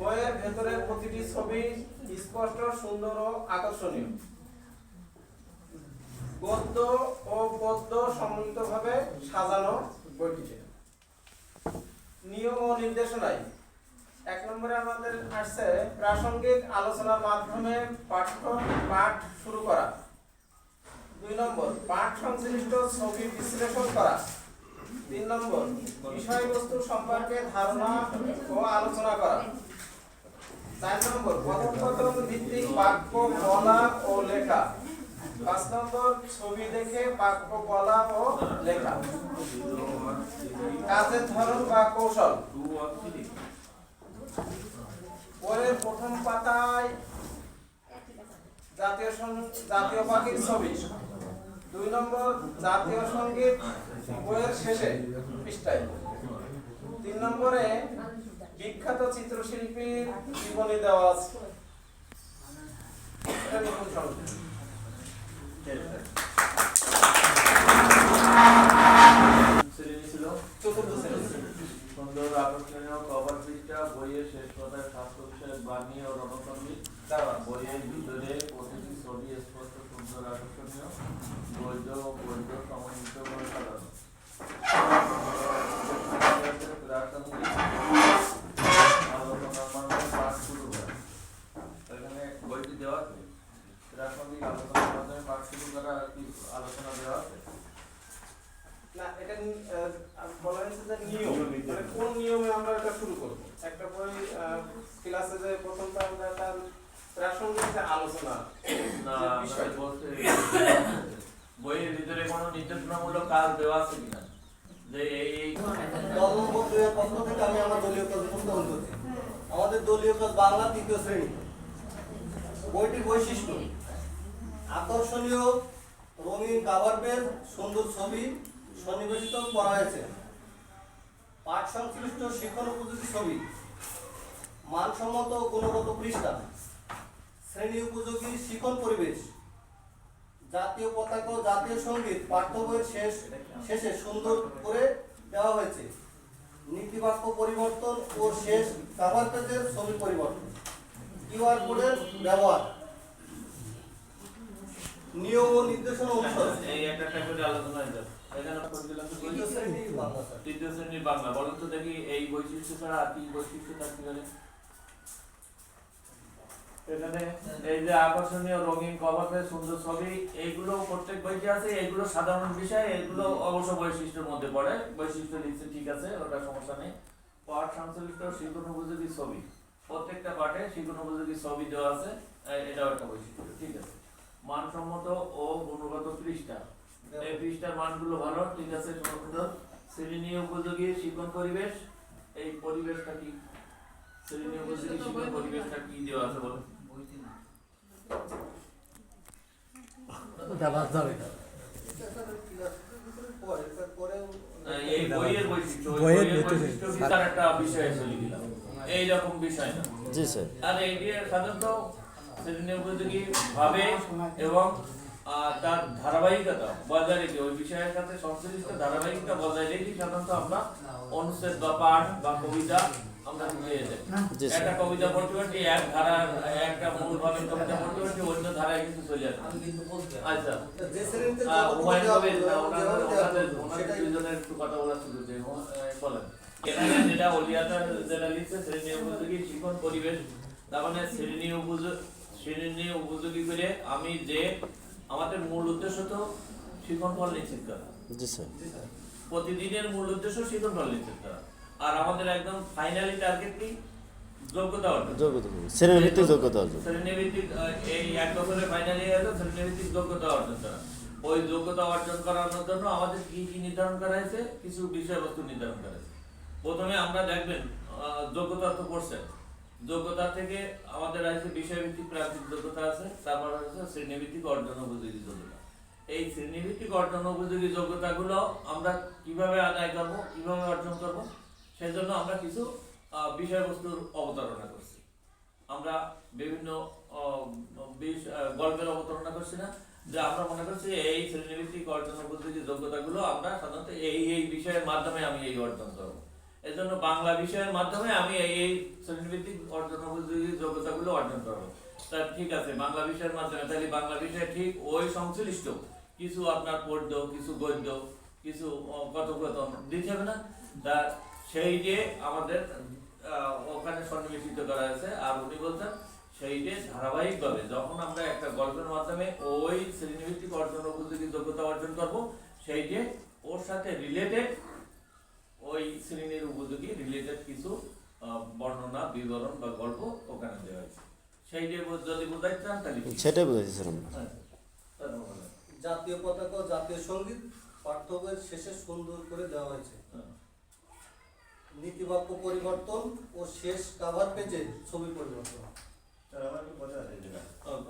বইয়ের ভেতরে প্রতিটি ছবি স্পষ্ট, সুন্দর ও আকর্ষণীয়। গদ্য ও পদ্য সম্মিলিতভাবে সাজানো বইটিতে নিয়ম ও নির্দেশনায়। এক নম্বরে আমাদের আসছে প্রাসঙ্গিক আলোচনার মাধ্যমে পাঠ্য, পাঠ শুরু করা। দুই নম্বর, পাঠ সংশ্লিষ্ট ছবি বিশ্লেষণ করা। তিন নম্বর, বিষয়বস্তু সম্পর্কে ধারণা ও আলোচনা করা। চার নম্বর কথোপকথন ভিত্তিক বাক্য বলা ও লেখা। পাঁচ ছবি দেখে বাক্য বলা ও লেখা। কাজের ধরন বা কৌশল। বইয়ের প্রথম পাতায় জাতীয় জাতীয় পাখির ছবি। দুই নম্বর, জাতীয় সংগীত বইয়ের শেষে পৃষ্ঠায়। তিন নম্বরে বিখ্যাত চিত্রশিল্পীর জীবনী দেওয়া আছে। সুন্দর আকর্ষণীয় কভার বইয়ের শেষ কথায় স্বাস্থ্য বিষয়ক বাণী ও রণসঙ্গীত। বইয়ের ভিতরে প্রতিটি ছবি স্পষ্ট সুন্দর আকর্ষণীয়। বৈধ ও বৈধ সমন্বিত করে সাজানো প্রাসঙ্গিক আলোচনার মাধ্যমে পাঠ শুরু করা এখানে বইটি দেওয়া আছে প্রাসঙ্গিক আলোচনার মাধ্যমে পাঠ শুরু করা কি আলোচনা দেওয়া আছে না এটা নি- আহ, বলা হয়েছে যে নিয়ম মানে কোন নিয়মে আমরা এটা শুরু করব একটা বই ক্লাসে যে প্রথমটা আমরা তার প্রাসঙ্গিক যে আলোচনা। না বিষয়। বলতে বইয়ের ভিতরে কোনো নির্দেশনামূলক কাজ দেওয়া আছে কিনা? যে এই দলম পক্ষ থেকে আমি আমার দলীয় কাজ উপস্থাপন করছি আমাদের দলীয় কাজ বাংলা তৃতীয় শ্রেণি। বইটির বৈশিষ্ট্য। আকর্ষণীয় রঙিন কাভার পেজ সুন্দর ছবি সন্নিবেশিত করা হয়েছে। পাঠ সংশ্লিষ্ট শিক্ষণ উপযোগী ছবি। মানসম্মত গুণগত পৃষ্ঠা। শ্রেণি উপযোগী শিক্ষণ পরিবেশ। জাতীয় পতাকা জাতীয় সংগীত পাঠ্য বইয়ের শেষ শেষে সুন্দর করে দেওয়া হয়েছে। নীতিবাক্য পরিবর্তন ও শেষ কাভার পেজের ছবি পরিবর্তন। কিউআর কোডের ব্যবহার। নিয়ম ও নির্দেশনা অনুসরণ এই একটা একটা করে আলোচনা হয়ে যাবে। এখানে তো তৃতীয় শ্রেণি বাংলা তৃতীয় শ্রেণির বাংলা। বলুন তো দেখি এই বৈশিষ্ট্য ছাড়া আর কি বৈশিষ্ট্য থাকতে পারে? এখানে এই যে আকর্ষণীয় রঙিন কভার সুন্দর ছবি এইগুলো প্রত্যেক বইতে আছে। এগুলো সাধারণ বিষয় এগুলো অবশ্য বৈশিষ্ট্যের মধ্যে পড়ে। বৈশিষ্ট্য লিখছে ঠিক আছে ওটা সমস্যা নেই। পাঠ সংশ্লিষ্ট শিক্ষণ উপযোগী ছবি। প্রত্যেকটা পাঠে শিক্ষণ উপযোগী ছবি দেওয়া আছে। এটাও একটা বৈশিষ্ট্য ঠিক আছে। মানসম্মত ও গুণগত পৃষ্ঠা। এই পৃষ্ঠার মানগুলো ভালো ঠিক আছে সুন্দর শ্রেণি উপযোগী শিক্ষণ পরিবেশ। এই পরিবেশটা কি? শ্রেণি উপযোগী শিক্ষণ পরিবেশটা কি দেওয়া আছে বলো এইরকম বিষয়। না জি স্যার। আর এই সাধারণত শ্রেণি ভাবে এবং আহ, তার ধারাবাহিকতা বজায় রেখে ওই বিষয়ের সাথে সংশ্লিষ্ট ধারাবাহিকতা বজায় রেখে সাধারণত আমরা অনুচ্ছেদ বা পাঠ বা কবিতা আমরা পেয়ে যাই জি স্যার। একটা কবিতা পড়তে পড়তে এক ধারার একটা মূল ভাবে কবিতা পড়তে পড়তে অন্য ধারায় কিন্তু চলে যাবে আচ্ছা। যে শ্রেণীতে আহ, যতটুকু হুমায়ুন কবির ওনাদের ওনাদের হলো, ওনাদের সেটাই দুইজনের একটু কথা বলার সুযোগ দেই হুম, আহ, বলেন। এখানে যেটা অলিয়াতা যেটা লিখছে শ্রেণি উপযোগী শিক্ষণ পরিবেশ। তার মানে শ্রেণি উপযোগ শ্রেণি উপযোগী করে আমি যে আমাদের মূল উদ্দেশ্য তো শিক্ষণ ফল নিশ্চিত করা। জি স্যার। প্রতিদিনের মূল উদ্দেশ্য শিক্ষণ ফল নিশ্চিত করা। আর আমাদের একদম ফাইনালি টার্গেট কি? যোগ্যতা অর্জন। যোগ্যতা শ্রেণীভিত্তিক যোগ্যতা অর্জন। শ্রেণীভিত্তিক এই এক বছরের ফাইনাল হলো শ্রেণীভিত্তিক যোগ্যতা অর্জন করা। ওই যোগ্যতা অর্জন করানোর জন্য আমাদের কি কি নির্ধারণ করা হয়েছে? কিছু বিষয়বস্তু নির্ধারণ করা হয়েছে। প্রথমে আমরা দেখবেন যোগ্যতা তো করছেন। যোগ্যতা থেকে আমাদের আছে বিষয়ভিত্তিক প্রান্তিক যোগ্যতা আছে তারপর হচ্ছে শ্রেণীভিত্তিক অর্জন উপযোগী যোগ্যতা। এই শ্রেণীভিত্তিক অর্জন উপযোগী যোগ্যতাগুলো আমরা কীভাবে আদায় করব কীভাবে অর্জন করব? সেজন্য আমরা কিছু বিষয়বস্তুর অবতারণা করছি। আমরা বিভিন্ন গল্পের অবতারণা করছি না, যে আমরা মনে করছি এই শ্রেণীভিত্তিক অর্জন উপযোগী যোগ্যতাগুলো আমরা সাধারণত এই এই বিষয়ের মাধ্যমে আমি এই অর্জন করব। এজন্য বাংলা বিষয়ের মাধ্যমে আমি এই এই শ্রেণীভিত্তিক অর্জন উপযোগী যোগ্যতাগুলো অর্জন করব। তা ঠিক আছে, বাংলা বিষয়ের মাধ্যমে। তাহলে বাংলা বিষয়ে ঠিক ওই সংশ্লিষ্ট, কিছু আপনার পদ্য, কিছু গদ্য, কিছু কথোপকথন, দিতে হবে না। তা সেই যে আমাদের আহ, ওখানে সন্নিবেশিত করা হয়েছে আর উনি বলছেন সেই যে ধারাবাহিকভাবে যখন আমরা একটা গল্পের মাধ্যমে ওই শ্রেণীভিত্তিক অর্জন উপযোগী যোগ্যতা অর্জন করব সেই যে ওর সাথে রিলেটেড ওই শ্রেণির উপযোগী রিলেটেড কিছু আহ, বর্ণনা বিবরণ বা গল্প ওখানে দেওয়া হয়েছে সেই যে যদি চান তাহলে? সেটাই হ্যাঁ। জাতীয় পতাকা জাতীয় সংগীত পার্থক্যের শেষে সুন্দর করে দেওয়া হয়েছে হ্যাঁ। নীতিবাক্য পরিবর্তন ও শেষ কাভার পেজে ছবি পরিবর্তন।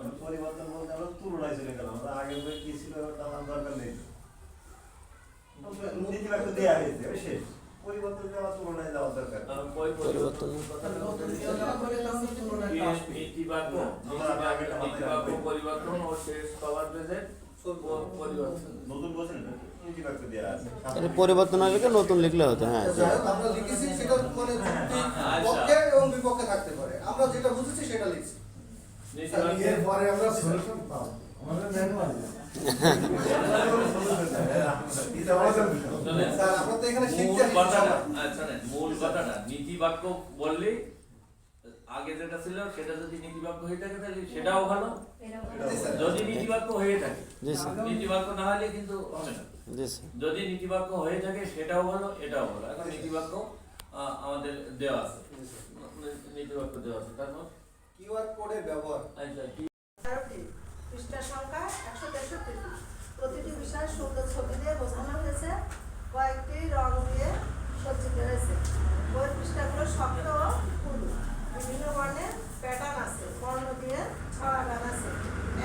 আমি পরিবর্তন বলতে আমরা তুলনায় চলে গেলাম। আমরা আগের বই কি ছিল আমার দরকার নেই। নীতিবাক্য দেওয়া হয়েছে শেষ। পরিবর্তন দিয়ে তুলনায় যাওয়ার দরকার। নেই। আহ, ওই পরিবর্তন কথাটা বলতে দিচ্ছেন। নীতিবাক্য আমরা আগে একটা মাথায় নীতিবাক্য রাখব। পরিবর্তন ও শেষ কভার পেজে পরিবর্তন পরিবর্তন হলে নতুন লিখলে হতো? হ্যাঁ আমরা লিখেছি সেটা মানে আচ্ছা। পক্ষে এবং বিপক্ষে থাকতে পারে। আমরা যেটা বুঝেছি সেটা লিখছি। আমরা সলিউশন পাবো। আমাদের ম্যানুয়াল মূল কথাটা। আচ্ছা না, মূল কথাটা নীতিবাক্য বললে আগে যেটা ছিল সেটা যদি নীতিবাক্য হয়ে থাকে তাহলে সেটাও ভালো। যদি নীতিবাক্য হয়ে থাকে নীতিবাক্য না হলে কিন্তু হবে না। যদি নীতিবাক্য হয়ে থাকে সেটাও ভালো এটাও ভালো। এখন নীতিবাক্য আমাদের দেওয়া আছে। নীতিবাক্য দেওয়া আছে। তারপর? কিউআর কোডের ব্যবহার। আচ্ছা কি? পৃষ্ঠা সংখ্যা একশো তেষট্টিটি প্রতিটি বিষয় সুন্দর ছবি দিয়ে বোঝানো হয়েছে। কয়েকটি রং দিয়ে সজ্জিত হয়েছে। বইয়ের পৃষ্ঠাগুলো শক্ত ও বিভিন্ন বর্ণের প্যাটার্ন আছে বর্ণ দিয়ে ছড়া গান আছে।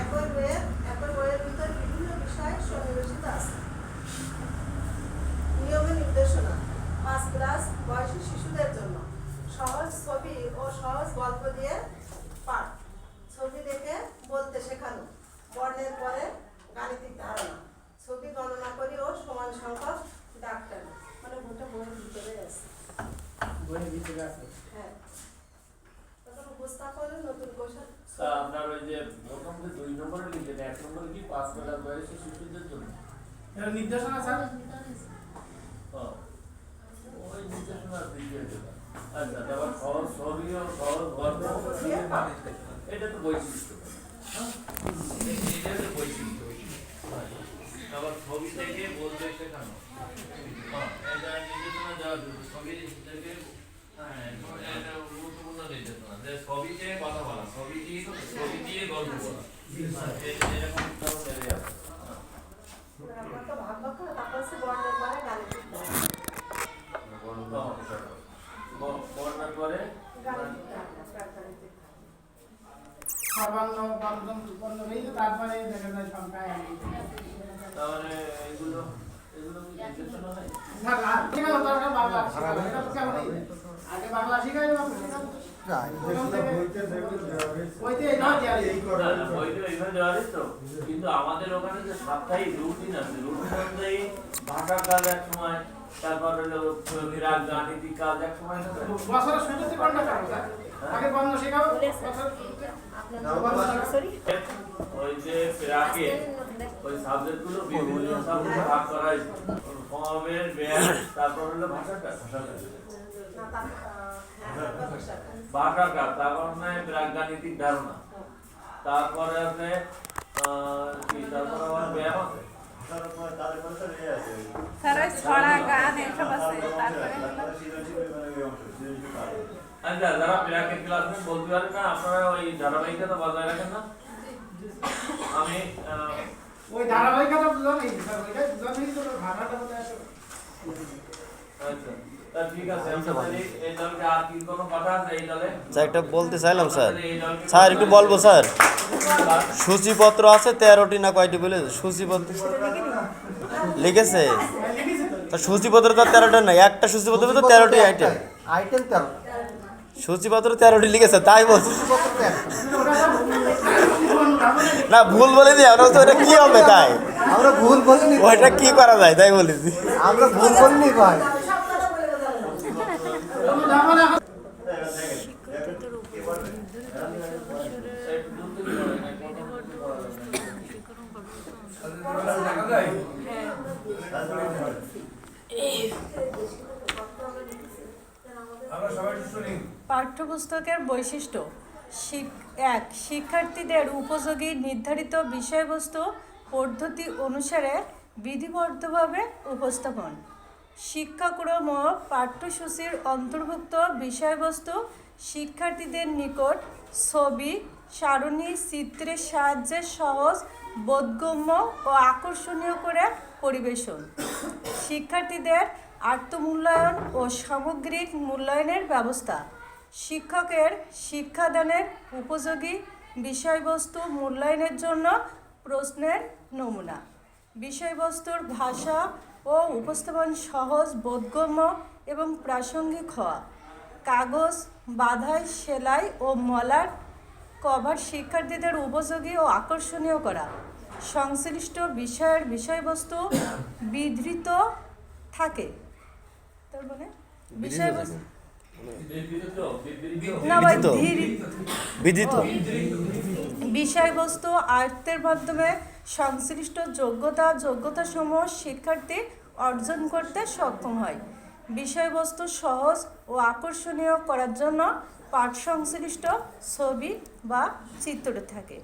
একই বইয়ের একই বইয়ের ভিতর বিভিন্ন বিষয় সন্নিবেশিত আছে। নিয়মে নির্দেশনা পাঁচ ক্লাস বয়সী শিশুদের জন্য। সহজ ছবি ও সহজ গল্প দিয়ে পাঠ ছবি দেখে বলতে শেখানো বর্ণের পরে গাণিতিক ধারণা ছবি গণনা করি ও সমান সংখ্যক ডাক্তার মানে বইটা বইয়ের ভিতরে আছে। বইয়ের ভিতরে আছে? হ্যাঁ। তখন উপস্থাপনের নতুন কৌশল তা আপনার ওই যে প্রথম যে দুই নম্বরে লিখলেন এক নম্বরে কি পাঁচ বেলা বয়সী শিশুদের জন্য এর নির্দেশনা স্যার ওই নির্দেশনা দিকে যেটা। আচ্ছা তারপর সহজ ও সহজ গল্প এটা তো বৈশিষ্ট্য? এটা বৈশিষ্ট্য তারপর ছবি থেকে বলতে শেখানো হ্যাঁ, এটা নির্দেশনা দেওয়া যাবে। ছবি থেকে হ্যাঁ, হ্যাঁ। হ্যাঁ। সর্বাঙ্গ বন্ধ হয়েছে তারপরে দেখা যায় সংখ্যায় তাহলে এগুলো এগুলো কি বাবু আছে। না, না, বইতে কিন্তু আমাদের ওখানে যে সাপ্তাহিক রুটিন আছে রুটিন অনুযায়ী ভাষা কাজ এক সময় তারপর বিরাট গাণিতিক কাজ এক সময় বছরের শুরুতে কোনটা করব আগে বন্ধ শেখাবো ওই যে প্রাকে ওই সাবজেক্ট বিভিন্ন সাবজেক্টে ভাগ করা হয়েছে। সমাবেশ ব্যায়াম তারপর হলো ভাষাটা ভাষাটা। তারপর নয় প্রাজ্ঞানিতিক ধারণা। তারপরে কি, তারপর আবার ব্যায়াম আছে। কাজ। আচ্ছা ক্লাস বলতে পারেন না, আপনারা ওই ধারাবাহিকতা বজায় রাখেন না আমি আহ, ওই ধারাবাহিকতা বুঝলাম এই স্যার ওইটা বুঝলাম এই তো ভাষাটা বোধহয় একটু- আচ্ছা তা ঠিক আছে আমরা তাহলে এই দলকে আর কি কোনো কথা আছে এই দলে স্যার একটা বলতে চাইলাম স্যার। স্যার একটু বলব স্যার। সূচিপত্র আছে তেরোটি না কয়টি বলে? সূচিপত্র লিখেছে। তা সূচিপত্র তো তেরোটা নাই। একটা সূচিপত্র তো তেরোটি আইটেম আইটেম তেরো। সূচিপত্র তেরোটি লিখেছে তাই বলছি। না ভুল বলে দিই আমরা তো এটা কি হবে তাই? আমরা ভুল বলিনি। ওইটা কি করা যায় তাই বলেছি আমরা ভুল বলিনি ভাই সব কথা বলে বোঝানো যাচ্ছে না। কোনো ঝামেলা দেখেন, দেখেন, কে পারবে? একটু দূর থেকে বলেন, এক কথা বলতে পারবেন না। তারপরে কি হবে? আমরা সবাই একটু শুনি পাঠ্যপুস্তকের বৈশিষ্ট্য এক, শিক্ষার্থীদের উপযোগী নির্ধারিত বিষয়বস্তু পদ্ধতি অনুসারে বিধিবদ্ধভাবে উপস্থাপন। শিক্ষাক্রম ও পাঠ্যসূচির অন্তর্ভুক্ত বিষয়বস্তু শিক্ষার্থীদের নিকট ছবি, সারণী, চিত্রের সাহায্যে সহজ, বোধগম্য ও আকর্ষণীয় করে পরিবেশন। শিক্ষার্থীদের আত্মমূল্যায়ন ও সামগ্রিক মূল্যায়নের ব্যবস্থা। শিক্ষকের শিক্ষাদানের উপযোগী বিষয়বস্তু মূল্যায়নের জন্য প্রশ্নের নমুনা। বিষয়বস্তুর ভাষা ও উপস্থাপন সহজ বোধগম্য এবং প্রাসঙ্গিক হওয়া। কাগজ বাধাই সেলাই ও মলার কভার শিক্ষার্থীদের উপযোগী ও আকর্ষণীয় করা। সংশ্লিষ্ট বিষয়ের বিষয়বস্তু বিধৃত থাকে। তার মানে? বিষয়বস্তু বিষয়বস্তু আয়ত্তের মাধ্যমে সংশ্লিষ্ট যোগ্যতা যোগ্যতা সমূহ শিক্ষার্থী অর্জন করতে সক্ষম হয়। বিষয়বস্তু সহজ ও আকর্ষণীয় করার জন্য পাঠ সংশ্লিষ্ট ছবি বা চিত্র থাকে।